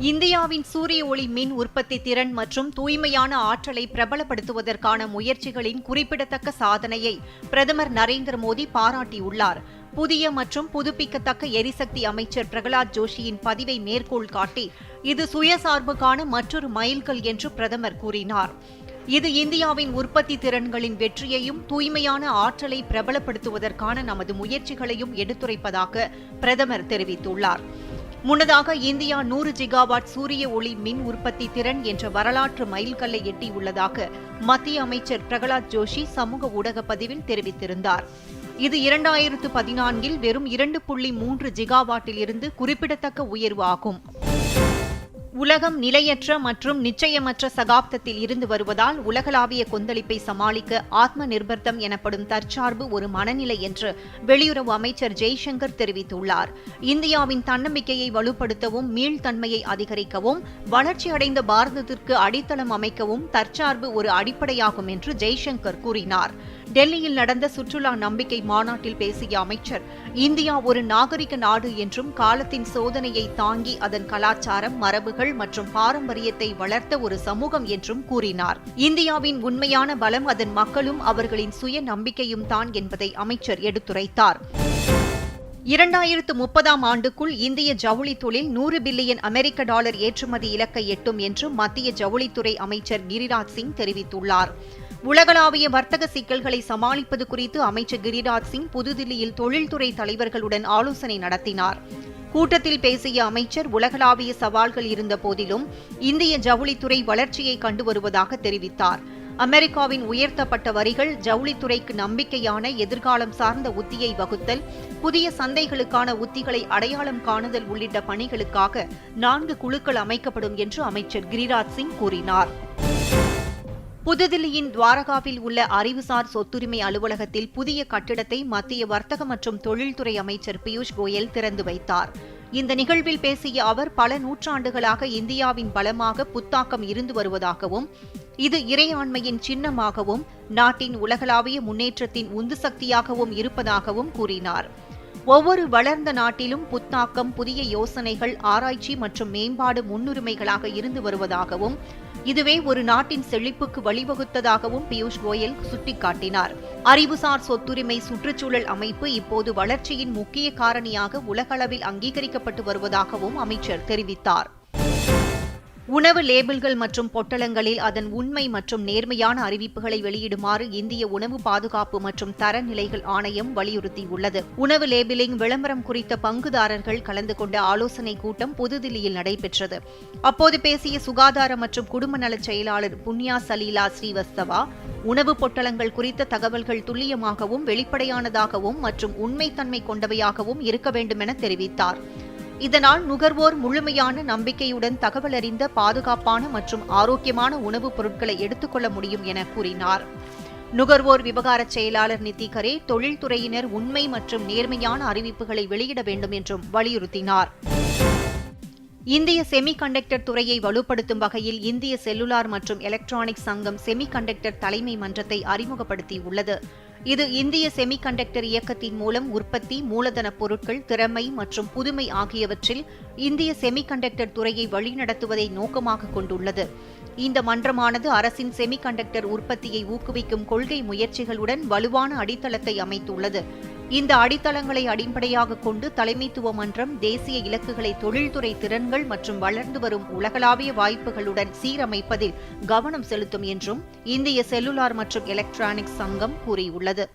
இந்தியாவின் சூரிய ஒளி மின் உற்பத்தி திறன் மற்றும் தூய்மையான ஆற்றலை பிரபலப்படுத்துவதற்கான முயற்சிகளின் குறிப்பிடத்தக்க சாதனையை பிரதமர் நரேந்திர மோடி பாராட்டியுள்ளார். புதிய மற்றும் புதுப்பிக்கத்தக்க எரிசக்தி அமைச்சர் பிரகலாத் ஜோஷியின் பதிவை மேற்கோள் காட்டி இது சுயசார்புக்கான மற்றொரு மைல்கல் என்று பிரதமர் கூறினார். இது இந்தியாவின் உற்பத்தி திறன்களின் வெற்றியையும் தூய்மையான ஆற்றலை பிரபலப்படுத்துவதற்கான நமது முயற்சிகளையும் எடுத்துரைப்பதாக பிரதமர் தெரிவித்துள்ளார். முன்னதாக இந்தியா நூறு ஜிகாவாட் சூரிய ஒளி மின் உற்பத்தி திறன் என்ற வரலாற்று மைல்கல்லை எட்டியுள்ளதாக மத்திய அமைச்சர் பிரகலாத் ஜோஷி சமூக ஊடக பதிவில் தெரிவித்திருந்தார். இது இரண்டாயிரத்து பதினான்கில் வெறும் இரண்டு புள்ளி மூன்று ஜிகாவாட்டில் இருந்து குறிப்பிடத்தக்க உயர்வு ஆகும். உலகம் நிலையற்ற மற்றும் நிச்சயமற்ற சகாப்தத்தில் இருந்து வருவதால் உலகளாவிய கொந்தளிப்பை சமாளிக்க ஆத்ம நிர்பர்தம் எனப்படும் தற்சார்பு ஒரு மனநிலை என்று வெளியுறவு அமைச்சர் ஜெய்சங்கர் தெரிவித்துள்ளார். இந்தியாவின் தன்னம்பிக்கையை வலுப்படுத்தவும் மீள்தன்மையை அதிகரிக்கவும் வளர்ச்சியடைந்த பாரதத்திற்கு அடித்தளம் அமைக்கவும் தற்சார்பு ஒரு அடிப்படையாகும் என்று ஜெய்சங்கர் கூறினார். டெல்லியில் நடந்த சுற்றுலா நம்பிக்கை மாநாட்டில் பேசிய அமைச்சர் இந்தியா ஒரு நாகரிக நாடு என்றும் காலத்தின் சோதனையை தாங்கி அதன் கலாச்சாரம் மரபுகள் மற்றும் பாரம்பரியத்தை வளர்த்த ஒரு சமூகம் என்றும் கூறினார். இந்தியாவின் உண்மையான பலம் அதன் மக்களும் அவர்களின் சுய நம்பிக்கையும் தான் என்பதை அமைச்சர் எடுத்துரைத்தார். இரண்டாயிரத்து முப்பதாம் ஆண்டுக்குள் இந்திய ஜவுளி தொழில் நூறு பில்லியன் அமெரிக்க டாலர் ஏற்றுமதி இலக்கை எட்டும் என்று மத்திய ஜவுளித்துறை அமைச்சர் கிரிராஜ் சிங் தெரிவித்துள்ளார். உலகளாவிய வர்த்தக சிக்கல்களை சமாளிப்பது குறித்து அமைச்சர் கிரிராஜ் சிங் புதுதில்லியில் தொழில்துறை தலைவர்களுடன் ஆலோசனை நடத்தினார். கூட்டத்தில் பேசிய அமைச்சர் உலகளாவிய சவால்கள் இருந்த போதிலும் இந்திய ஜவுளித்துறை வளர்ச்சியை கண்டு வருவதாக தெரிவித்தார். அமெரிக்காவின் உயர்த்தப்பட்ட வரிகள் ஜவுளித்துறைக்கு நம்பிக்கையான எதிர்காலம் சார்ந்த உத்தியை வகுத்தல் புதிய சந்தைகளுக்கான உத்திகளை அடையாளம் காணுதல் உள்ளிட்ட பணிகளுக்காக நான்கு குழுக்கள் அமைக்கப்படும் என்று அமைச்சர் கிரிராஜ் சிங் கூறினார். புதுதில்லியின் துவாரகாவில் உள்ள அறிவுசார் சொத்துரிமை அலுவலகத்தில் புதிய கட்டிடத்தை மத்திய வர்த்தக மற்றும் தொழில்துறை அமைச்சர் பியூஷ் கோயல் திறந்து வைத்தார். இந்த நிகழ்வில் பேசிய அவர் பல நூற்றாண்டுகளாக இந்தியாவின் பலமாக புத்தாக்கம் இருந்து வருவதாகவும் இது இறையாண்மையின் சின்னமாகவும் நாட்டின் உலகளாவிய முன்னேற்றத்தின் உந்து சக்தியாகவும் இருப்பதாகவும் கூறினார். ஒவ்வொரு வளர்ந்த நாட்டிலும் புத்தாக்கம் புதிய யோசனைகள் ஆராய்ச்சி மற்றும் மேம்பாடு முன்னுரிமைகளாக இருந்து வருவதாகவும் இதுவே ஒரு நாட்டின் செழிப்புக்கு வழிவகுத்ததாகவும் பியூஷ் கோயல் சுட்டிக்காட்டினார். அறிவுசார் சொத்துரிமை சுற்றுச்சூழல் அமைப்பு இப்போது வளர்ச்சியின் முக்கிய காரணியாக உலகளவில் அங்கீகரிக்கப்பட்டு வருவதாகவும் அமைச்சர் தெரிவித்தார். உணவு லேபிள்கள் மற்றும் பொட்டலங்களில் அதன் உண்மை மற்றும் நேர்மையான அறிவிப்புகளை வெளியிடுமாறு இந்திய உணவு பாதுகாப்பு மற்றும் தரநிலைகள் ஆணையம் வலியுறுத்தியுள்ளது. உணவு லேபிளிங் விளம்பரம் குறித்த பங்குதாரர்கள் கலந்து கொண்ட ஆலோசனை கூட்டம் புதுதில்லியில் நடைபெற்றது. அப்போது பேசிய சுகாதார மற்றும் குடும்ப நலச் செயலாளர் புன்யா சலீலா ஸ்ரீவஸ்தவா உணவு பொட்டலங்கள் குறித்த தகவல்கள் துல்லியமாகவும் வெளிப்படையானதாகவும் மற்றும் உண்மைத்தன்மை கொண்டவையாகவும் இருக்க வேண்டும் என தெரிவித்தார். இதனால் நுகர்வோர் முழுமையான நம்பிக்கையுடன் தகவல் அறிந்த பாதுகாப்பான மற்றும் ஆரோக்கியமான உணவுப் பொருட்களை எடுத்துக்கொள்ள முடியும் என கூறினார். நுகர்வோர் விவகார செயலாளர் நிதிகரே தொழில்துறையினர் உண்மை மற்றும் நேர்மையான அறிவிப்புகளை வெளியிட வேண்டும் என்றும் வலியுறுத்தினார். இந்திய செமிகண்டக்டர் துறையை வலுப்படுத்தும் வகையில் இந்திய செல்லுலார் மற்றும் எலக்ட்ரானிக்ஸ் சங்கம் செமிகண்டக்டர் தலைமை மன்றத்தை அறிமுகப்படுத்தியுள்ளது. இது இந்திய செமிகண்டக்டர் இயக்கத்தின் மூலம் உற்பத்தி மூலதன பொருட்கள் திறமை மற்றும் புதுமை ஆகியவற்றில் இந்திய செமிகண்டக்டர் துறையை வழிநடத்துவதை நோக்கமாக கொண்டுள்ளது. இந்த மன்றமானது அரசின் செமிகண்டக்டர் உற்பத்தியை ஊக்குவிக்கும் கொள்கை முயற்சிகளுடன் வலுவான அடித்தளத்தை அமைத்துள்ளது. இந்த அடித்தளங்களை அடிப்படையாக கொண்டு தலைமைத்துவ மன்றம் தேசிய இலக்குகளை தொழில்துறை திறன்கள் மற்றும் வளர்ந்து வரும் உலகளாவிய வாய்ப்புகளுடன் சீரமைப்பதில் கவனம் செலுத்தும் என்றும் இந்திய செல்லுலார் மற்றும் எலக்ட்ரானிக்ஸ் சங்கம் கூறியுள்ளது.